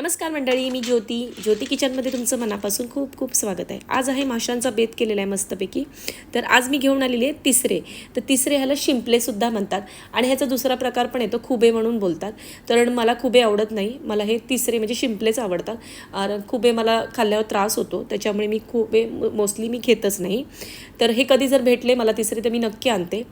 नमस्कार मंडळी मी ज्योती. ज्योती किचनमध्ये तुमचं मनापासून खूप खूप स्वागत आहे. आज आहे माशांचा बेत केलेला आहे मस्तपैकी. तर आज मी घेऊन आलेली आहे तिसरे. तर तिसरे ह्याला शिंपलेसुद्धा म्हणतात आणि ह्याचा दुसरा प्रकार पण येतो खुबे म्हणून बोलतात. तर मला खुबे आवडत नाही. मला हे तिसरे म्हणजे शिंपलेच आवडतात. कारण खुबे मला खाल्ल्यावर त्रास होतो. त्याच्यामुळे मी खुबे मोस्टली मी घेतच नाही. तर हे कधी जर भेटले मला तिसरे तर मी नक्की आणते.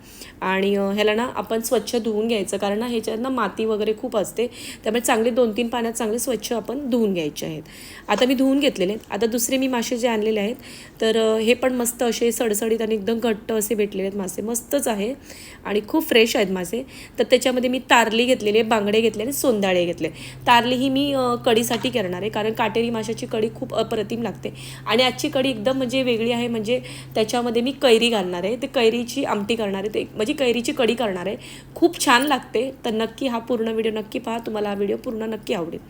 आणि ह्याला ना आपण स्वच्छ धुवून घ्यायचं. कारण ना ह्याच्यात ना माती वगैरे खूप असते. त्यामुळे चांगले दोन तीन पाण्यात चांगले स्वच्छ आपण धुवून घ्यायचे आहेत. आता मी धुवून घेतलेले आहेत. आता दुसरे मी मासे जे आणलेले आहेत तर हे पण मस्त असे सडसडीत आणि एकदम घट्ट असे भेटलेले आहेत मासे. मस्तच आहे आणि खूप फ्रेश आहेत मासे. तर त्याच्यामध्ये मी तारली घेतलेली आहे बांगडे घेतले आणि सोंदाळे घेतले. तारली ही मी कडीसाठी कढीसाठी करणार आहे कारण काटेरी माशाची कढी खूप अप्रतिम लागते. आणि आजची कढी एकदम म्हणजे वेगळी आहे म्हणजे त्याच्यामध्ये मी कैरी घालणार आहे. ते कैरीची आमटी करणार आहे. ते म्हणजे कैरीची कढी करणार आहे. खूप छान लागते. तर नक्की हा पूर्ण व्हिडिओ नक्की पहा. तुम्हाला हा व्हिडिओ पूर्ण नक्की आवडेल.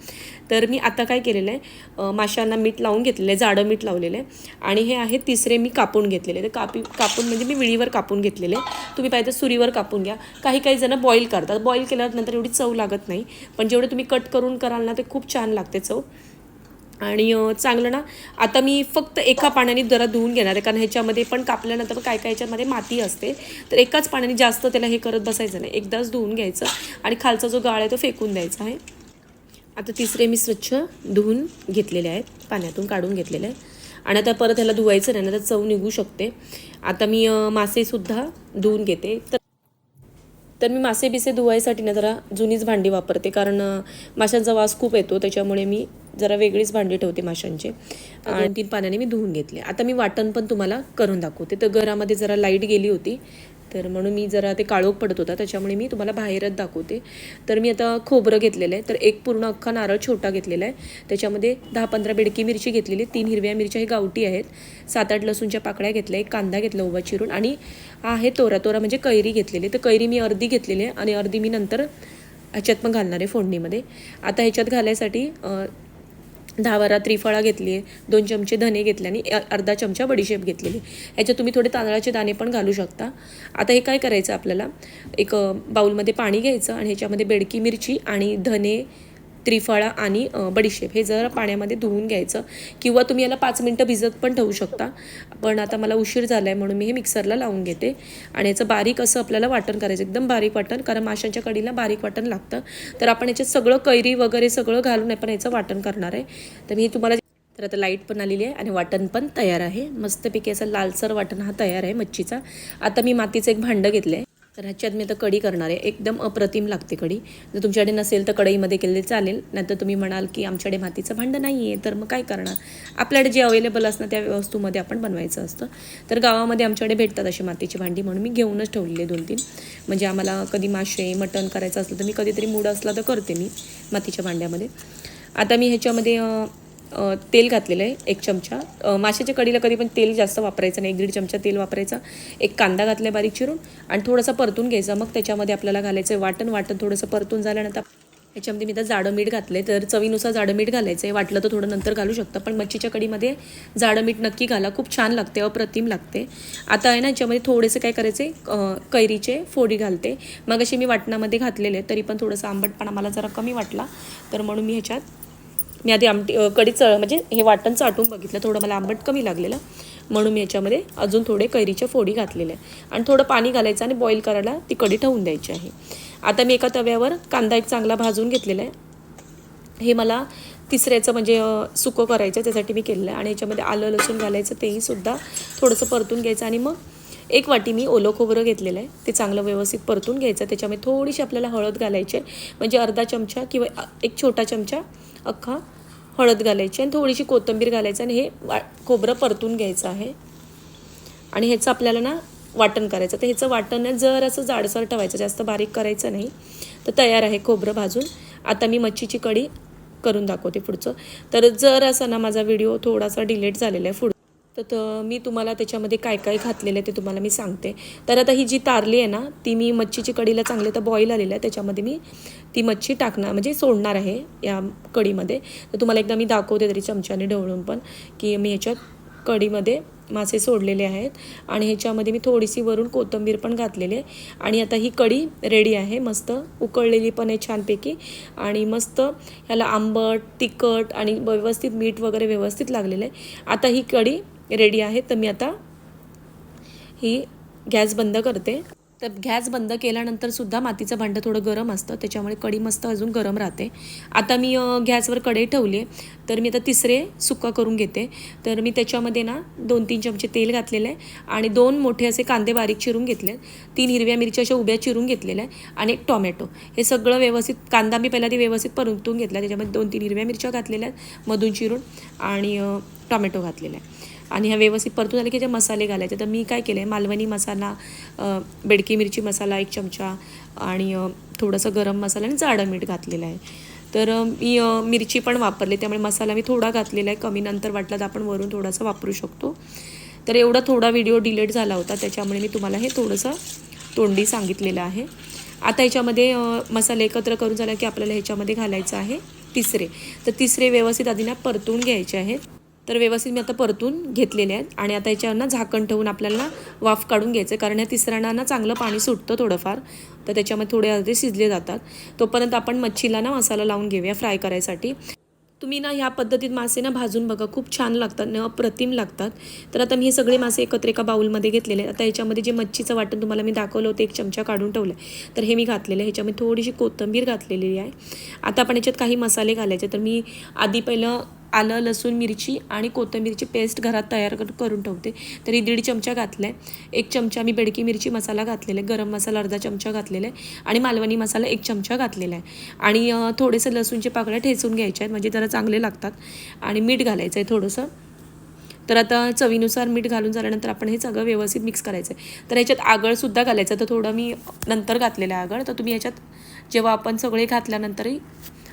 तर मी आता काय केलेलं आहे माशांना मीठ लावून घेतलेलं आहे जाडं मीठ लावलेलं आहे. आणि हे आहे तिसरे मी कापून घेतलेले. तर कापी कापून म्हणजे मी विळीवर कापून घेतलेले तुम्ही पाहिजे सुरीवर कापून घ्या. काही काही जणं बॉईल करतात. बॉईल केल्यानंतर एवढी चव लागत नाही. पण जेवढे तुम्ही कट करून कराल ना ते खूप छान लागते चव. आणि चांगलं ना आता मी फक्त एका पाण्याने जरा धुवून घेणार आहे. कारण ह्याच्यामध्ये पण कापल्यानंतर काय काय ह्याच्यामध्ये माती असते. तर एकाच पाण्याने जास्त त्याला हे करत बसायचं नाही. एकदाच धुवून घ्यायचं. आणि खालचा जो गाळ आहे तो फेकून द्यायचा आहे. आता तिसरे मी स्वच्छ धुवून घेतलेले आहेत पाण्यातून काढून घेतलेले आहे आणि आता परत ह्याला धुवायचं नाही ना तर चव निघू शकते. आता मी मासेसुद्धा धुवून घेते. तर तर मी मासे बिसे धुवायसाठी ना जरा जुनीच भांडी वापरते. कारण माशांचा वास खूप येतो त्याच्यामुळे मी जरा वेगळीच भांडी ठेवते माशांचे. दोन तीन पाण्याने मी धुवून घेतले. आता मी वाटण पण तुम्हाला करून दाखवते. तर घरामध्ये जरा लाइट गेली होती तर म्हणून मी जरा ते काळोख पडत होता त्याच्यामुळे मी तुम्हाला बाहेरच दाखवते. तर मी आता खोबरं घेतलेलं आहे तर एक पूर्ण अख्खा नारळ छोटा घेतलेला आहे. त्याच्यामध्ये दहा पंधरा बेडकी मिरची घेतलेली तीन हिरव्या मिरच्या हे गावठी आहेत. सात आठ लसूणच्या पाकळ्या घेतल्या एक कांदा घेतला उभा चिरून आणि आहे तोरा तोरा म्हणजे कैरी घेतलेली. तर कैरी मी अर्धी घेतलेली आहे आणि अर्धी मी नंतर ह्याच्यात पण घालणार आहे फोडणीमध्ये. आता ह्याच्यात घालायसाठी दहा बारा त्रिफळा घेतली आहे दोन चमचे धने घेतले आणि अर्धा चमचा बडीशेप घेतलेली. ह्याच्यात तुम्ही थोडे तांदळाचे दाणे पण घालू शकता. आता हे काय करायचं आपल्याला? एक बाऊलमध्ये पाणी घ्यायचं आणि ह्याच्यामध्ये बेडकी मिरची आणि धने त्रिफळा आणि बडीशेप हे जरा पाण्यामध्ये धुवून घ्यायचं किंवा तुम्ही याला पाच मिनटं भिजत पण ठेवू शकता. पण आता मला उशीर झाला आहे म्हणून मी हे मिक्सरला लावून घेते. आणि याचं बारीक असं आपल्याला वाटण करायचं एकदम बारीक वाटण कारण माशांच्या कडीला बारीक वाटण लागतं. तर आपण याच्यात सगळं कैरी वगैरे सगळं घालून आपण याचं वाटण करणार आहे. तर मी तुम्हाला तर आता लाइट पण आलेली आहे आणि वाटण पण तयार आहे. मस्तपैकी असं लालसर वाटण हा तयार आहे मच्छीचा. आता मी मातीचं एक भांडं घेतलं आहे तर ह्याच्यात मी आता कढी करणार आहे. एकदम अप्रतिम लागते कढी. जर तुमच्याकडे नसेल तर कढईमध्ये केलेली चालेल. नाहीतर तुम्ही म्हणाल की आमच्याकडे मातीचं भांडं नाही आहे तर मग काय करणार? आपल्याकडे जे अवेलेबल असणार त्या वस्तूमध्ये आपण बनवायचं असतं. तर गावामध्ये आमच्याकडे भेटतात अशी मातीची भांडी म्हणून मी घेऊनच ठेवलेली आहे दोन तीन. म्हणजे आम्हाला कधी मासे मटण करायचं असलं तर मी कधीतरी मूड असला तर करते मी मातीच्या भांड्यामध्ये. आता मी ह्याच्यामध्ये तेल घातलेलं आहे एक चमचा. माशाच्या कढीला कधी पण तेल जास्त वापरायचं नाही. एक दीड चमचा तेल वापरायचा. एक कांदा घातला बारीक चिरून आणि थोडासा परतून घ्यायचा. मग त्याच्यामध्ये आपल्याला घालायचं आहे वाटण. वाटण थोडंसं परतून झाल्यानंतर ह्याच्यामध्ये मी तर जाडं मीठ घातलं तर चवीनुसार जाडं मीठ घालायचं आहे वाटलं तर थोडं नंतर घालू शकतं पण मच्छीच्या कढीमध्ये जाडं मीठ नक्की घाला. खूप छान लागते अप्रतिम लागते. आता आहे ना याच्यामध्ये थोडेसे काय करायचे कैरीचे फोडी घालते. मग अशी मी वाटणामध्ये घातलेले तरी पण थोडंसं आंबटपणा मला जरा कमी वाटला. तर म्हणून मी ह्याच्यात मी आधी आमटी कडी चळ म्हणजे हे वाटण चाटून बघितलं थोडं मला आंबट कमी लागलेलं. म्हणून मी याच्यामध्ये अजून थोडे कैरीच्या फोडी घातलेल्या आहे आणि थोडं पाणी घालायचं आणि बॉईल करायला ती कढी ठेवून द्यायची आहे. आता मी एका तव्यावर कांदा एक चांगला भाजून घेतलेला आहे. हे मला तिसऱ्याचं म्हणजे सुकं करायचं आहे त्यासाठी मी केलेलं आहे. आणि याच्यामध्ये आलं लसूण घालायचं तेही सुद्धा थोडंसं परतून घ्यायचं आणि मग एक वाटी मी ओलं खोबरं घेतलेलं आहे. ते चांगलं व्यवस्थित परतून घ्यायचं. त्याच्यामध्ये थोडीशी आपल्याला हळद घालायची आहे. म्हणजे अर्धा चमचा किंवा एक छोटा चमचा अख्खा हळद घालायची आणि थोडीशी कोथिंबीर घालायचं आणि हे वा खोबरं परतून घ्यायचं आहे. आणि ह्याचं आपल्याला ना वाटण करायचं तर ह्याचं वाटण जर असं जाडसर ठेवायचं. जास्त बारीक करायचं नाही. तर तयार आहे खोबरं भाजून. आता मी मच्छीची कढी करून दाखवते पुढचं. तर जर असं ना माझा व्हिडिओ थोडासा डिलेट झालेला आहे. पुढं तर मी तुम्हाला त्याच्यामध्ये काय काय घातलेलं आहे ते तुम्हाला मी सांगते. तर आता ही जी तारली आहे ना ती मी मच्छीची कढीला चांगले तर बॉईल आलेलं आहे. त्याच्यामध्ये मी ती मच्छी टाकणार म्हणजे सोडणार आहे या कढीमध्ये तर तुम्हाला एकदा मी दाखवते तरी चमच्याने ढवळून पण की मी ह्याच्यात कढीमध्ये मासे सोडलेले आहेत. आणि ह्याच्यामध्ये मी थोडीशी वरून कोथिंबीर पण घातलेली आहे. आणि आता ही कढी रेडी आहे मस्त उकळलेली पण आहे छानपैकी. आणि मस्त ह्याला आंबट तिखट आणि व्यवस्थित मीठ वगैरे व्यवस्थित लागलेलं आहे. आता ही कढी रेडी आहे तर मी आता ही गॅस बंद करते. तर गॅस बंद केल्यानंतर सुद्धा मातीचं भांडं थोडं गरम असतं त्याच्यामुळे कढी मस्त अजून गरम राहते. आता मी गॅसवर कढई ठेवली आहे तर मी आता तिसरे सुक्का करून घेते. तर मी त्याच्यामध्ये ना दोन तीन चमचे तेल घातलेलं आहे आणि दोन मोठे असे कांदे बारीक चिरून घेतले तीन हिरव्या मिरच्या अशा उभ्या चिरून घेतलेल्या आहे आणि एक टॉमॅटो. हे सगळं व्यवस्थित कांदा मी पहिला ते व्यवस्थित परतून घेतला त्याच्यामध्ये दोन तीन हिरव्या मिरच्या घातलेल्या आहेत मधून चिरून आणि टॉमॅटो घातलेला आहे. आणि ह्या व्यवस्थित परतून झाले की जे मसाले घालायचे तर मी काय केलं आहे मालवणी मसाला बेडकी मिरची मसाला एक चमचा आणि थोडंसं गरम मसाला आणि जाडं मीठ घातलेलं आहे. तर मी मिरची पण वापरली त्यामुळे मसाला मी थोडा घातलेला आहे कमी नंतर वाटला तर आपण वरून थोडासा वापरू शकतो. तर एवढा थोडा व्हिडिओ डिलेट झाला होता त्याच्यामुळे मी तुम्हाला हे थोडंसं तोंडी सांगितलेलं आहे. आता ह्याच्यामध्ये मसाले एकत्र करून झाला की आपल्याला ह्याच्यामध्ये घालायचं आहे तिसरे. तर तिसरे व्यवस्थित आधी ना परतून घ्यायचे आहेत. तर व्यवस्थित मी आता परतून घेतलेले आहेत आणि आता याच्यावर ना झाकण ठेवून आपल्याला वाफ काढून घ्यायचं आहे. कारण या तिसऱ्यांना ना चांगलं पाणी सुटतं थोडंफार. तर त्याच्यामध्ये थोडे अर्धे शिजले जातात. तोपर्यंत आपण मच्छीला ना मसाला लावून घेऊया फ्राय करायसाठी. तुम्ही ना ह्या पद्धतीत मासे ना भाजून बघा. खूप छान लागतात. न अप्रतिम लागतात. तर आता मी हे सगळे मासे एकत्र एका बाऊलमध्ये घेतलेले आता ह्याच्यामध्ये जे मच्छीचं वाटण तुम्हाला मी दाखवलं होतं एक चमचा काढून ठेवलं आहे. तर हे मी घातलेलं आहे. ह्याच्यामध्ये थोडीशी कोथिंबीर घातलेली आहे. आता आपण याच्यात काही मसाले घालायचे तर मी आधी पहिलं आलं लसूण मिरची आणि कोथिंबीरची पेस्ट घरात तयार कर- करून ठेवते. तरी दीड चमचा घातला आहे एक चमचा मी बेडकी मिरची मसाला घातलेला आहे. गरम मसाला अर्धा चमचा घातलेला आहे. आणि मालवणी मसाला एक चमचा घातलेला आहे. आणि थोडेसं थोडेसे लसूणचे पाकळ्या ठेचून घ्यायच्या आहेत. म्हणजे जरा चांगले लागतात. आणि मीठ घालायचं आहे थोडंसं. तर आता चवीनुसार मीठ घालून झाल्यानंतर आपण हे सगळं व्यवस्थित मिक्स करायचं आहे तर ह्याच्यात आगळसुद्धा घालायचं. तर थोडं मी नंतर घातलेलं आहे आगळ. तर तुम्ही ह्याच्यात जेव्हा आपण सगळे घातल्यानंतरही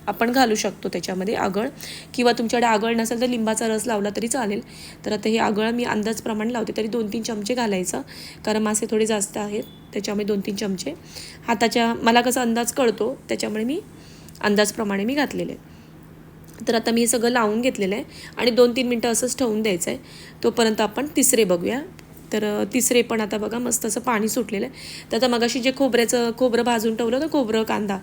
आपण घालू शकतो त्याच्यामध्ये आगळ. किंवा तुमच्याकडे आगळ नसेल तर लिंबाचा रस लावला तरी चालेल. तर आता हे आगळ मी अंदाजप्रमाणे लावते तरी दोन तीन चमचे घालायचं. कारण मासे थोडे जास्त आहेत त्याच्यामुळे दोन तीन चमचे. हाताच्या मला कसा अंदाज कळतो त्याच्यामुळे मी अंदाजप्रमाणे मी घातलेले. तर आता मी हे सगळं लावून घेतलेलं आहे. आणि दोन तीन मिनटं असंच ठेवून द्यायचं आहे तोपर्यंत आपण तिसरे बघूया. तर तिसरे पण आता बघा मस्त असं पाणी सुटलेलं आहे. तर आता मगाशी जे खोबऱ्याचं खोबरं भाजून ठेवलं तर खोबरं कांदा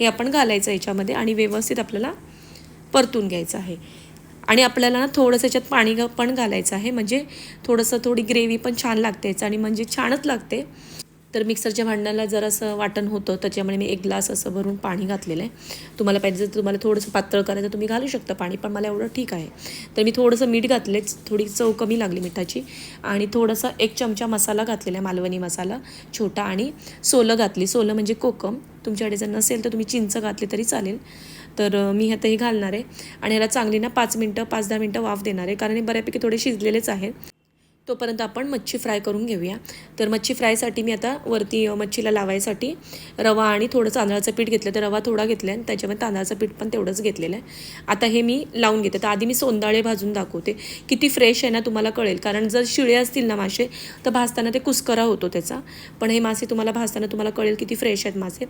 हे आपण घालायचं याच्यामध्ये आणि व्यवस्थित आपल्याला परतून घ्यायचं आहे. आणि आपल्याला ना थोडंसं याच्यात पाणी पण घालायचं आहे. म्हणजे थोडंसं थोडी ग्रेव्ही पण छान लागते याचं आणि म्हणजे छानच लागते. तर मिक्सरच्या भांड्याला जरासं वाटण होतं त्याच्यामुळे मी एक ग्लास असं भरून पाणी घातलेलं आहे. तुम्हाला पाहिजे जर तुम्हाला थोडंसं पातळ करायचं तुम्ही घालू शकता पाणी पण मला एवढं ठीक आहे. तर मी थोडंसं मीठ घातलेच थोडी चव कमी लागली मिठाची. आणि थोडंसं एक चमचा मसाला घातलेला आहे मालवणी मसाला छोटा आणि सोलं घातली. सोलं म्हणजे कोकम. तुमच्याकडे जर नसेल तर तुम्ही चिंच घातली तरी चालेल. तर मी आता हे घालणार आहे. आणि ह्याला चांगली ना पाच मिनटं पाच दहा मिनटं वाफ देणार आहे कारण हे बऱ्यापैकी थोडे शिजलेलेच आहेत. तोपर्यंत आपण मच्छी फ्राय करून घेऊया. तर मच्छी फ्रायसाठी मी आता वरती मच्छीला लावायसाठी रवा आणि थोडं तांदळाचं पीठ घेतलं. तर रवा थोडा घेतला आहे आणि त्याच्यामध्ये तांदळाचं पीठ पण तेवढंच घेतलेलं आहे. आता हे मी लावून घेते. तर आधी मी सोंदाळे भाजून दाखवते. किती फ्रेश आहे ना तुम्हाला कळेल. कारण जर शिळे असतील ना मासे तर भाजताना ते कुस्करा होतो त्याचा. पण हे मासे तुम्हाला भाजताना तुम्हाला कळेल किती फ्रेश आहेत मासे.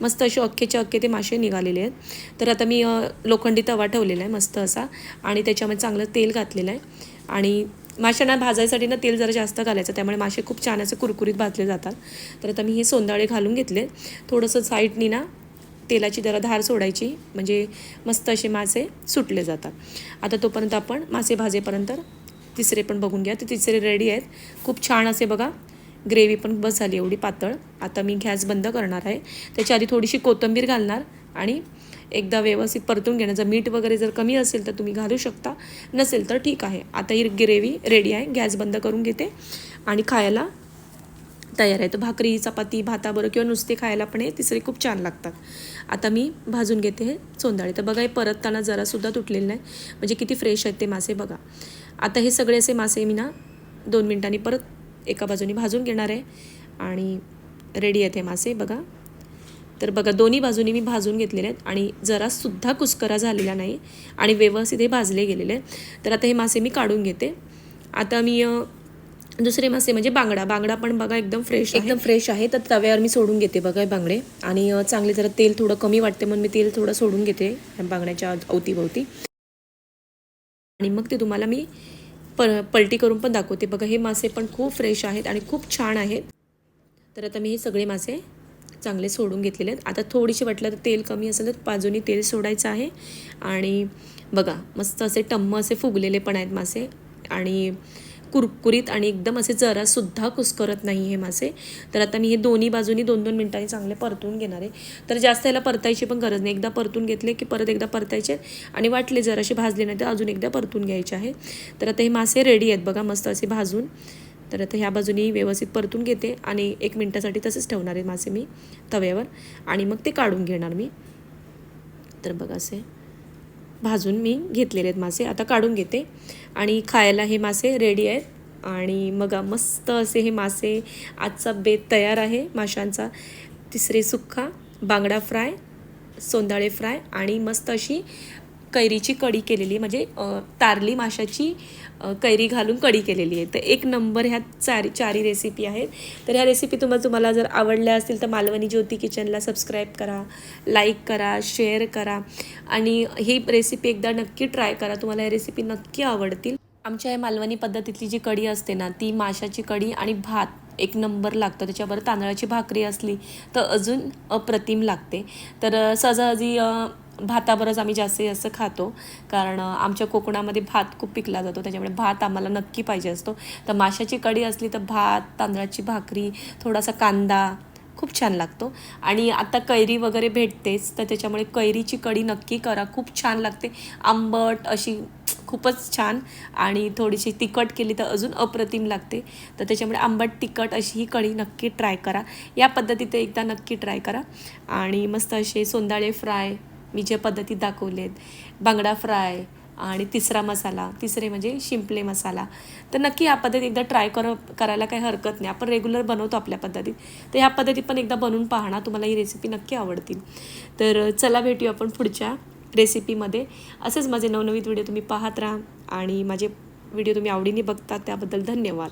मस्त असे अख्खेचे अख्खे ते मासे निघालेले आहेत. तर आता मी लोखंडी तवा ठेवलेला आहे मस्त असा. आणि त्याच्यामध्ये चांगलं तेल घातलेलं आहे. आणि माशांना भाजायसाठी ना तेल जरा जास्त घालायचं त्यामुळे मासे खूप छान असे कुरकुरीत भाजले जातात. तर आता मी हे सोंदाळे घालून घेतले. थोडंसं साईडनी ना तेलाची जरा धार सोडायची म्हणजे मस्त असे मासे सुटले जातात. आता तोपर्यंत आपण मासे भाजेपर्यंत तिसरे पण बघून घ्या. ते तिसरे रेडी आहेत. खूप छान असे बघा ग्रेव्ही पण बस झाली एवढी पातळ. आता मी गॅस बंद करणार आहे. त्याच्या आधी थोडीशी कोथिंबीर घालणार आणि एकदा व्यवस्थित परतून घेणं जर मीठ वगैरे जर कमी असेल तर तुम्ही घालू शकता. नसेल तर ठीक आहे. आता ही ग्रेव्ही रेडी आहे. गॅस बंद करून घेते. आणि खायला तयार आहे. तर भाकरी चपाती भाताबरोबर किंवा नुसते खायला पण हे तिसरे खूप छान लागतात. आता मी भाजून घेते हे चोंदाळे तर बघा हे परतताना जरासुद्धा तुटलेलं नाही. म्हणजे किती फ्रेश आहेत ते मासे बघा. आता हे सगळे असे मासे मी ना दोन मिनटांनी परत एका बाजूनी भाजून घेणार आहे. आणि रेडी आहेत हे मासे बघा. तर बघा दोन्ही बाजूनी मी भाजून घेतलेले आहेत आणि जरासुद्धा कुस्करा झालेला नाही आणि व्यवस्थित हे भाजले गेलेले आहेत. तर आता हे मासे मी काढून घेते. आता मी दुसरे मासे म्हणजे बांगडा. बांगडा पण बघा एकदम फ्रेश एकदम फ्रेश आहे. तर तव्यावर मी सोडून घेते बघा हे बांगडे. आणि चांगले जरा तेल थोडं कमी वाटते म्हणून मी तेल थोडं सोडून घेते बांगड्याच्या अवतीभोवती. आणि मग ते तुम्हाला मी प पलटी करून पण दाखवते. बघा हे मासे पण खूप फ्रेश आहेत आणि खूप छान आहेत. तर आता मी हे सगळे मासे चांगले सोडून घेतलेले आहेत. आता थोडीशी वाटलं तर तेल कमी असेल तर बाजूनी तेल सोडायचं आहे. आणि बघा मस्त असे टम्म असे फुगलेले पण आहेत मासे. आणि कुरकुरीत आणि एकदम असे जरासुद्धा कुस्करत नाही हे मासे. तर आता मी हे दोन्ही बाजूनी दोन दोन मिनटांनी चांगले परतून घेणार आहे. तर जास्त याला परतायची पण गरज नाही. एकदा परतून घेतले की परत एकदा परतायचे आणि वाटले जरासे भाजले नाही तर अजून एकदा परतून घ्यायचे आहे. तर आता हे मासे रेडी आहेत बघा मस्त असे भाजून. तर आता ह्या बाजूनी व्यवस्थित परतून घेते आणि एक मिनटासाठी तसंच ठेवणार आहे मासे मी तव्यावर. आणि मग ते काढून घेणार मी. तर बघा असे भाजून मी घेतलेले आहेत मासे. आता काढून घेते. आणि खायला हे मासे रेडी आहेत. आणि मग मस्त असे हे मासे आजचा बेत तयार आहे. माशांचा तिसरे सुक्का बांगडा फ्राय सोंदाळे फ्राय आणि मस्त अशी कैरीची कढी केलेली म्हणजे तारली माशाची कैरी घालून कढी केलेली आहे. तर एक नंबर ह्या चारी चारी रेसिपी आहेत. तर ह्या रेसिपी तुम्हाला तुम्हाला जर आवडल्या असतील तर मालवणी ज्योती किचनला सबस्क्राईब करा लाईक करा शेअर करा आणि ही रेसिपी एकदा नक्की ट्राय करा. तुम्हाला या रेसिपी नक्की आवडतील. आमच्या या मालवणी पद्धतीतली जी कढी असते ना ती माशाची कढी आणि भात एक नंबर लागतं. त्याच्यावर तांदळाची भाकरी असली तर अजून अप्रतिम लागते. तर अ, भाताबरच आम्ही जास्तीत जास्त खातो. कारण आमच्या कोकणामध्ये भात खूप पिकला जातो. त्याच्यामुळे भात आम्हाला नक्की पाहिजे असतो. तर माशाची कढी असली तर भात तांदळाची भाकरी थोडासा कांदा खूप छान लागतो. आणि आता कैरी वगैरे भेटतेच तर त्याच्यामुळे कैरीची कढी नक्की करा. खूप छान लागते. आंबट अशी खूपच छान. आणि थोडीशी तिखट केली तर अजून अप्रतिम लागते. तर त्याच्यामुळे आंबट तिखट अशी ही कढी नक्की ट्राय करा. या पद्धतीत एकदा नक्की ट्राय करा. आणि मस्त असे सोंदाळे फ्राय मी ज्या पद्धतीत दाखवले आहेत बांगडा फ्राय आणि तिसरा मसाला तिसरे म्हणजे शिंपले मसाला. तर नक्की या पद्धतीत एकदा ट्राय कर करायला काही हरकत नाही. आपण रेग्युलर बनवतो आपल्या पद्धतीत. तर ह्या पद्धती पण एकदा बनवून पाहणार तुम्हाला ही रेसिपी नक्की आवडतील. तर चला भेटू आपण पुढच्या रेसिपीमध्ये असेच माझे नवनवीन व्हिडिओ तुम्ही पाहत राहा आणि माझे व्हिडिओ तुम्ही आवडीने बघता त्याबद्दल धन्यवाद.